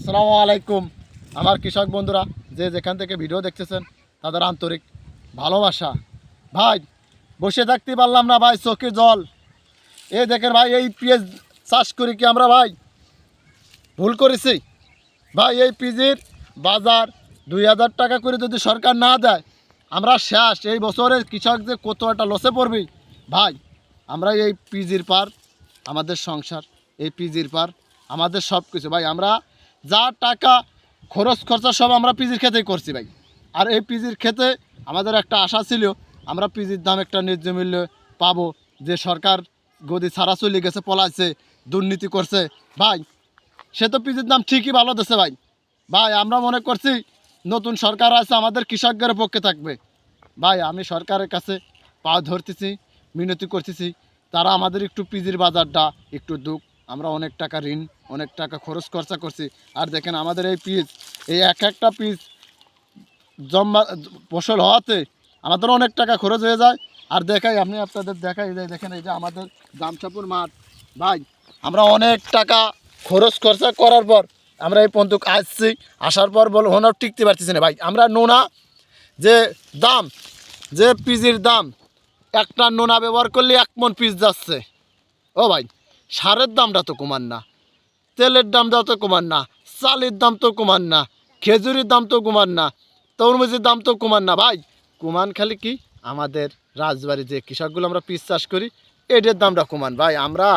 আসসালামু আলাইকুম। আমার কৃষক বন্ধুরা, যে যেখান থেকে ভিডিও দেখতেছেন, তাদের আন্তরিক ভালোবাসা। ভাই, বসে থাকতে পারলাম না ভাই, চোখে জল। এ দেখেন ভাই, এই পেঁয়াজ চাষ করি কি আমরা ভাই? ভুল করেছি। ভাই, এই পিজির বাজার দুই হাজার টাকা করে যদি সরকার না দেয়, আমরা শেষ। এই বছরের কৃষক যে কত একটা লসে পড়বি। ভাই, আমরা এই পিজির পার, আমাদের সংসার, এই পিজির পার, আমাদের সব কিছু ভাই, আমরা যা টাকা, খরচ, খরচা সব আমরা পিজির খেতেই করছি ভাই। আর এই পিজির খেতে আমাদের একটা আশা ছিল, আমরা পিজির দাম একটা ন্যায্য মূল্য পাবো। যে সরকার গদি ছাড়া চলে গেছে, পলাইছে, দুর্নীতি করছে, ভাই, সে তো পিজির দাম ঠিকই ভালো দিচ্ছে ভাই। ভাই, আমরা মনে করছি নতুন সরকার আছে, আমাদের কৃষকদের পক্ষে থাকবে। ভাই, আমি সরকারের কাছে পা ধরতেছি, মিনতি করতেছি, তারা আমাদের একটু পিজির বাজারটা একটু দুঃখ আমরা অনেক টাকা ঋণ, অনেক টাকা খরচ খরচা করছি। আর দেখেন আমাদের এই পিস এই এক একটা পিস জমা ফসল হওয়াতে আমাদের অনেক টাকা খরচ হয়ে যায়। আর দেখাই আপনি আপনাদের দেখাই, এই যে দেখেন, এই যে আমাদের জামচাপুর মাঠ। ভাই, আমরা অনেক টাকা খরচ খরচা করার পর আমরা এই পর্যন্ত আসছি। আসার পর বল হোনার টিকতে পারতেছি না। ভাই, আমরা নোনা, যে দাম, যে পিজির দাম, একটা নোনা ব্যবহার করলে এক মন পিস যাচ্ছে। ও ভাই সারের দামটা তো কমান না, তেলের দামটা তো কমান না, চালের দাম তো কমান না, খেজুরির দাম তো কমান না, তরমুজের দাম তো কমান না। ভাই, কুমান খালি কি? আমাদের রাজবাড়ি যে কৃষকগুলো আমরা পিস চাষ করি এটার দামটা কমান। ভাই, আমরা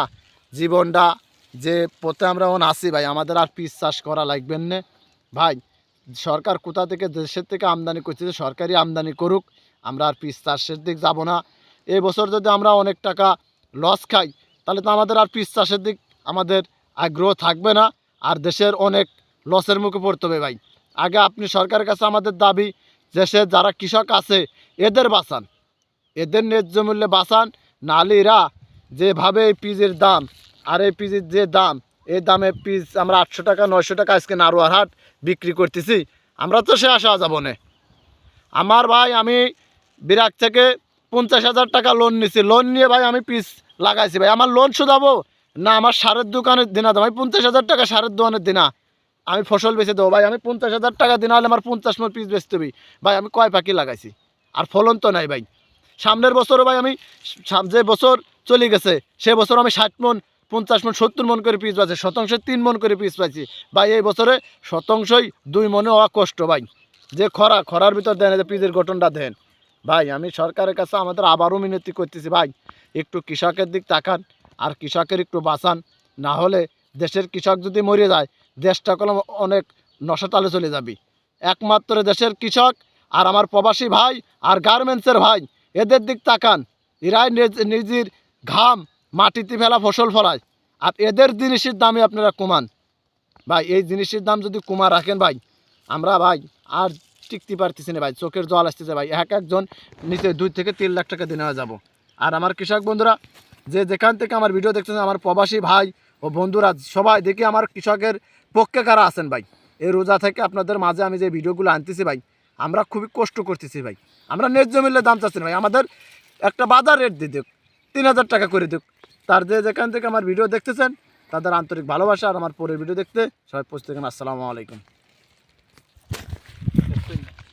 জীবনটা যে পথে আমরা এখন আসি ভাই, আমাদের আর পিস চাষ করা লাগবেন না। ভাই, সরকার কোথা থেকে, দেশের থেকে আমদানি করছে যে সরকারি আমদানি করুক, আমরা আর পিস চাষের দিক যাব না। এই বছর যদি আমরা অনেক টাকা লস খাই তাহলে তো আমাদের আর পিস চাষের দিক আমাদের আগ্রহ থাকবে না, আর দেশের অনেক লসের মুখে পড়তে হবে ভাই। আগে আপনি সরকারের কাছে আমাদের দাবি দেশে যারা কৃষক আছে, এদের বাঁচান, এদের ন্যায্য মূল্যে বাঁচান, নাহলে এরা যেভাবে এই পিজের দাম আর এই পিজের যে দাম, এই দামে পিস আমরা আটশো টাকা, নয়শো টাকা আজকে নারোয়ার হাট বিক্রি করতেছি। আমরা তো সে আসা যাব না আমার ভাই, আমি বিরাট থেকে পঞ্চাশ হাজার টাকা লোন নিছি। লোন নিয়ে ভাই আমি পিস লাগাইছি ভাই। আমার লোন শুধাবো? না, আমার সারের দোকানের দিনা দাম আমি পঞ্চাশ হাজার টাকা সারের দোকানের দিনা। আমি ফসল বেচে দেবো ভাই। আমি পঞ্চাশ হাজার টাকা দিনা হলে আমার পঞ্চাশ মন পিস বেচতে হবে। ভাই, আমি কয় পাখি লাগাইছি? আর ফলন তো নাই ভাই। সামনের বছরও ভাই আমি যে বছর চলে গেছে, সে বছর আমি ষাট মন, পঞ্চাশ মন, সত্তর মন করে পিস পাচ্ছি শতাংশে তিন মন করে পিস পাইছি ভাই, এই বছরে শতাংশই দুই মনে হওয়া কষ্ট ভাই। যে খরা, খরার ভিতর দেন যে পিসের গঠনটা দেন। ভাই, আমি সরকারের কাছে আমাদের আবারও মিনতি করতেছি, ভাই, একটু কৃষকের দিক তাকান আর কৃষকের একটু বাঁচান। না হলে দেশের কৃষক যদি মরে যায়, দেশটা কলম অনেক নশতালে চলে যাবি। একমাত্র দেশের কৃষক আর আমার প্রবাসী ভাই আর গার্মেন্টসের ভাই, এদের দিক তাকান। এরাই নিজ- নিজের ঘাম মাটিতে ফেলা ফসল ফলায় আর এদের জিনিসের দামে আপনারা কমান। ভাই, এই জিনিসের দাম যদি কমা রাখেন ভাই, আমরা ভাই আর টিকতে পারতেছি না ভাই, চোখের জল আসতেছে ভাই। এক একজন নিচে দুই থেকে তিন লাখ টাকা দিয়ে নেওয়া যাব। আর আমার কৃষক বন্ধুরা, যে যেখান থেকে আমার ভিডিও দেখতেছেন, আমার প্রবাসী ভাই ও বন্ধুরা, সবাই দেখি আমার কৃষকের পক্ষে কারা আছেন ভাই। এই রোজা থেকে আপনাদের মাঝে আমি যে ভিডিওগুলো আনতেছি ভাই, আমরা খুবই কষ্ট করতেছি ভাই। আমরা ন্যায্য মূল্যে দাম চাচ্ছি ভাই। আমাদের একটা বাজার রেট দিয়ে দিক, তিন হাজার টাকা করে দিক। তার যে যেখান থেকে আমার ভিডিও দেখতেছেন, তাদের আন্তরিক ভালোবাসা আর আমার পরের ভিডিও দেখতে সবাই থাকেন আসসালামু আলাইকুম।